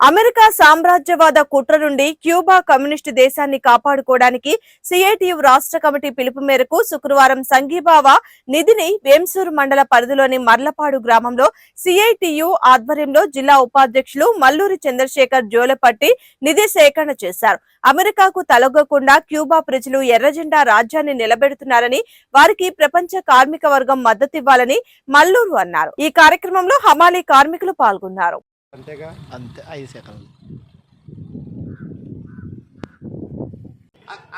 America సామ్రాజ్యవాద కుట్ర నుండి Cuba communist దేశాన్ని కాపాడుకోవడానికి సిఐటియు రాష్ట్ర కమిటీ పిలుపు మేరకు శుక్రవారం సంఘీభావ నిధిని వేంసూరు మండల పరిధిలోని మర్లపాడు గ్రామంలో సిఐటియు ఆధ్వర్యంలో జిల్లా ఉపాధ్యక్షులు మల్లూరి చంద్రశేఖర్ జోలపట్టి నిధి సేకరణ చేశారు. అమెరికాకు తలొగ్గకుండా క్యూబా ప్రజలు ఎర్రజెండా రాజ్యాన్ని నిలబెడుతున్నారని వారికి ప్రపంచ కార్మిక వర్గం మద్దతివ్వాలని మల్లూరు అన్నారు. ఈ కార్యక్రమంలో హమాలీ కార్మికులు పాల్గొన్నారు. అంతేగా? అంతే ఐదు సెకండ్లు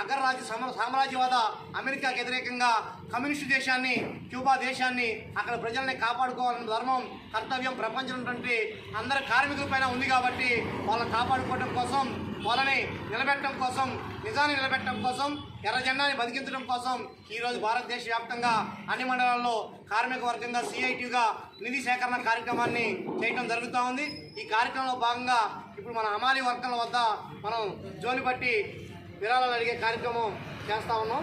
అగ్రరాజ్య సమ సామ్రాజ్యవాద అమెరికాకి వ్యతిరేకంగా కమ్యూనిస్టు దేశాన్ని క్యూబా దేశాన్ని అక్కడ ప్రజల్ని కాపాడుకోవాలన్న ధర్మం కర్తవ్యం ప్రపంచం ఉన్నటువంటి అందరి కార్మికుల పైన ఉంది కాబట్టి వాళ్ళని కాపాడుకోవడం కోసం వాళ్ళని నిలబెట్టడం కోసం నిజాన్ని నిలబెట్టడం కోసం ఎర్ర జెండాని బతికించడం కోసం ఈరోజు భారతదేశ వ్యాప్తంగా అన్ని మండలాల్లో కార్మిక వర్గంగా సిఐటిగా నిధి సేకరణ కార్యక్రమాన్ని చేయడం జరుగుతూ ఉంది. ఈ కార్యక్రమంలో భాగంగా ఇప్పుడు మన అమాలి వర్గాల వద్ద మనం జోలి పట్టి విరాళాలు అడిగే కార్యక్రమం చేస్తా ఉన్నాం.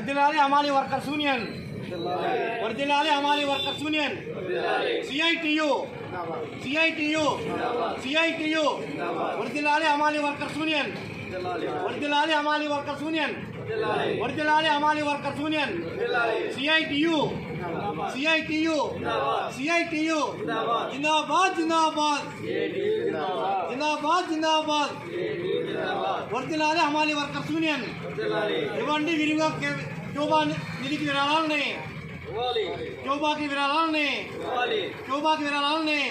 వర్దిలాలి అమాలి వర్కర్స్ యూనియన్ వర్దిలాలి అమాలి workers union CITU. CITU. CITU. వర్దిలాలి అమాలి వర్కర్స్ యూనియన్ వర్దిలాలి అమాలి వర్కర్స్ యూనియన్ వర్దిలాలి అమాలి workers union CITU. CITU. CITU. జిందాబాద్ జిందాబాద్. జిందాబాద్ జిందాబాద్. వర్తిల్లాలి హమాలి వర్కర్స్ యూనియన్. ఇవ్వండి విరిగా క్యూబా నిధికి విరాళాలు ఉన్నాయి. క్యూబాకి విరాళాలు ఉన్నాయి. క్యూబాకి విరాళాలు ఉన్నాయి.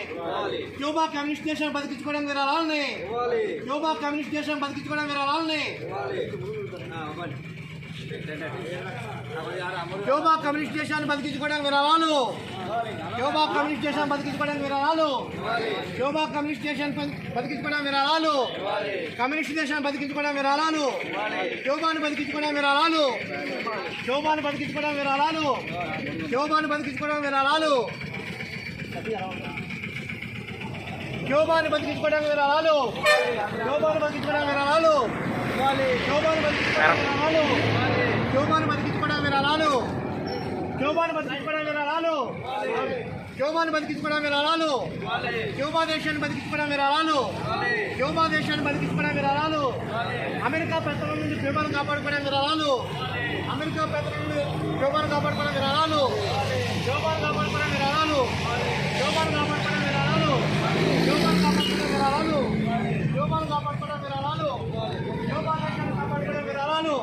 క్యూబా కమ్యూనిస్ట్ దేశం బతికించుకోవడం విరాళాలు క్యూబా కమ్యూనిస్ట్ దేశం బతికించుకోవడం విరాళాలు క్యూబా కమ్యూనిస్ట్ దేశాన్ని బతికించుకోవడం విరాళాలు. శోభా కమ్యూనిస్ట్ స్టేషన్ బతికించుకోవడానికి విరాళాలు శోభా కమ్యూనిస్ట్ స్టేషన్ బతికించుకోవడం విరాళాలు కమ్యూనిస్ట్ స్టేషన్ బతికించుకోవడం విరాళాలు శోభాను బతికించుకోవడం విరాళాలు శోభాను బతికించుకోవడం విరాళాలు శోభాను బతికించుకోవడం విరాళాలు శోభాను బతికించుకోవడం విరాళాలు శోభాను బతికించుకోవడం విరాళాలు శోభాను బతికించుకోవడం విరాళాలు శోభాను బతికించుకోవడం విరాళాలు క్యూబాను బతికించుకోవడానికి రాలు క్యూబాను బతికించుకోవడానికి రాలు క్యూబా దేశాన్ని బతికించుకోవడానికి రాలు క్యూబా దేశాన్ని బతికించుకోవడానికి విరాళాలు అమెరికా పెద్దల నుండి క్యూబాను కాపాడుకోవడానికి రాలు అమెరికా పెద్దల నుండి క్యూబాను కాపాడుకోవడానికి రాలు క్యూబాను కాపాడుకోవడానికి రాలు క్యూబాను కాపాడుకోవడానికి రాలు క్యూబాను కాపాడుకోవడానికి విరాళాలు క్యూబాను కాపాడుకోవడానికి రాలు క్యూబా దేశాన్ని కాపాడుకోవడానికి రాలు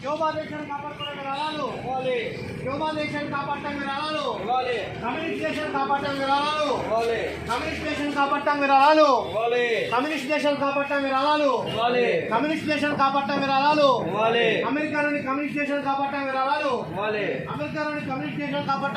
క్యూబా దేశాన్ని కాపాడుకోవడానికి వివరాలు ఇవ్వాలి హ్యూమనైజేషన్ కాపాడటం మీరు ఇవ్వాలి కమ్యూనికేషన్ కాపాడటం వివరాలు ఇవ్వాలి కమ్యూనికేషన్ కాపాడటం వివరాలు ఇవ్వాలి కమ్యూనికేషన్ కాపాడటం వివరాలు ఇవ్వాలి కమ్యూనికేషన్ కాపాడటం వివరాలు ఇవ్వాలి అమెరికా నుండి కమ్యూనికేషన్ కాపాడటం వివరాలు ఇవ్వాలి అమెరికా నుండి కమ్యూనికేషన్ కాపాడటం